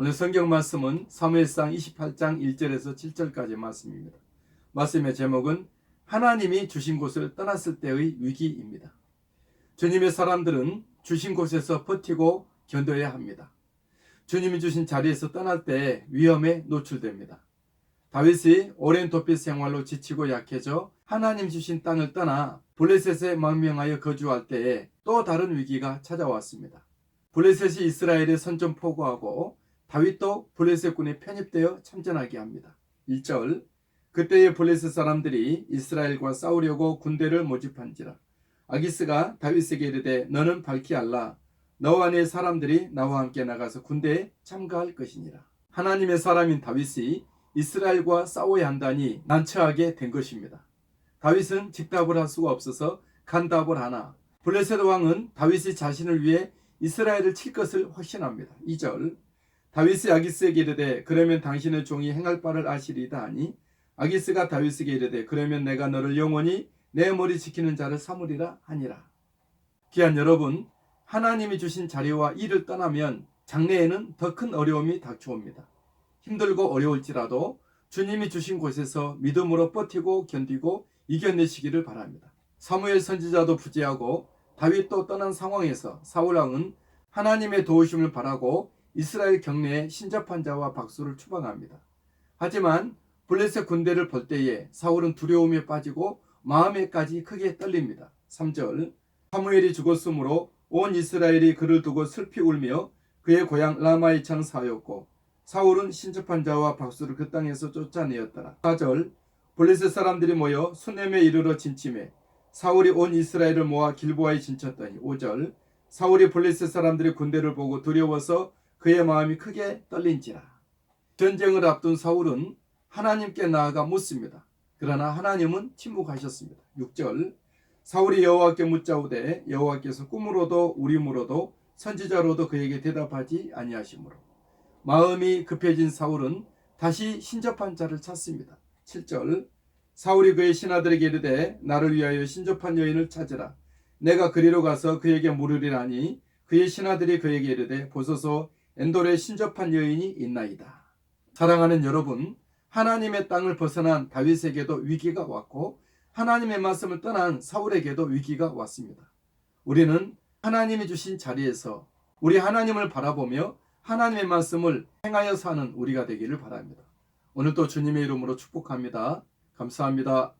오늘 성경 말씀은 사무엘상 28장 1절에서 7절까지 말씀입니다. 말씀의 제목은 하나님이 주신 곳을 떠났을 때의 위기입니다. 주님의 사람들은 주신 곳에서 버티고 견뎌야 합니다. 주님이 주신 자리에서 떠날 때 위험에 노출됩니다. 다윗이 오랜 도피 생활로 지치고 약해져 하나님 주신 땅을 떠나 블레셋에 망명하여 거주할 때에 또 다른 위기가 찾아왔습니다. 블레셋이 이스라엘에 선전 포고하고 다윗도 블레셋 군에 편입되어 참전하게 합니다. 1절 그때의 블레셋 사람들이 이스라엘과 싸우려고 군대를 모집한지라 아기스가 다윗에게 이르되 너는 밝히 알라 너와 내 사람들이 나와 함께 나가서 군대에 참가할 것이니라. 하나님의 사람인 다윗이 이스라엘과 싸워야 한다니 난처하게 된 것입니다. 다윗은 직답을 할 수가 없어서 간답을 하나 블레셋 왕은 다윗이 자신을 위해 이스라엘을 칠 것을 확신합니다. 2절 다윗이 아기스에게 이르되 그러면 당신의 종이 행할 바를 아시리다 하니 아기스가 다윗에게 이르되 그러면 내가 너를 영원히 내 머리 지키는 자를 삼으리라 하니라. 귀한 여러분 하나님이 주신 자리와 일을 떠나면 장래에는 더 큰 어려움이 닥쳐옵니다. 힘들고 어려울지라도 주님이 주신 곳에서 믿음으로 버티고 견디고 이겨내시기를 바랍니다. 사무엘 선지자도 부재하고 다윗도 떠난 상황에서 사울 왕은 하나님의 도우심을 바라고 이스라엘 경내에 신접한 자와 박수를 추방합니다. 하지만 블레셋 군대를 볼 때에 사울은 두려움에 빠지고 마음에까지 크게 떨립니다. 3절 사무엘이 죽었으므로 온 이스라엘이 그를 두고 슬피 울며 그의 고향 라마의 창 사였고 사울은 신접한 자와 박수를 그 땅에서 쫓아내었더라. 4절 블레셋 사람들이 모여 수넴에 이르러 진침해 사울이 온 이스라엘을 모아 길보아에 진쳤더니 5절 사울이 블레셋 사람들의 군대를 보고 두려워서 그의 마음이 크게 떨린지라. 전쟁을 앞둔 사울은 하나님께 나아가 묻습니다. 그러나 하나님은 침묵하셨습니다. 6절 사울이 여호와께 묻자오되 여호와께서 꿈으로도 우림으로도 선지자로도 그에게 대답하지 아니하시므로 마음이 급해진 사울은 다시 신접한 자를 찾습니다. 7절 사울이 그의 신하들에게 이르되 나를 위하여 신접한 여인을 찾으라 내가 그리로 가서 그에게 물으리라니 그의 신하들이 그에게 이르되 보소서 엔돌에 신접한 여인이 있나이다. 사랑하는 여러분 하나님의 땅을 벗어난 다윗에게도 위기가 왔고 하나님의 말씀을 떠난 사울에게도 위기가 왔습니다. 우리는 하나님이 주신 자리에서 우리 하나님을 바라보며 하나님의 말씀을 행하여 사는 우리가 되기를 바랍니다. 오늘도 주님의 이름으로 축복합니다. 감사합니다.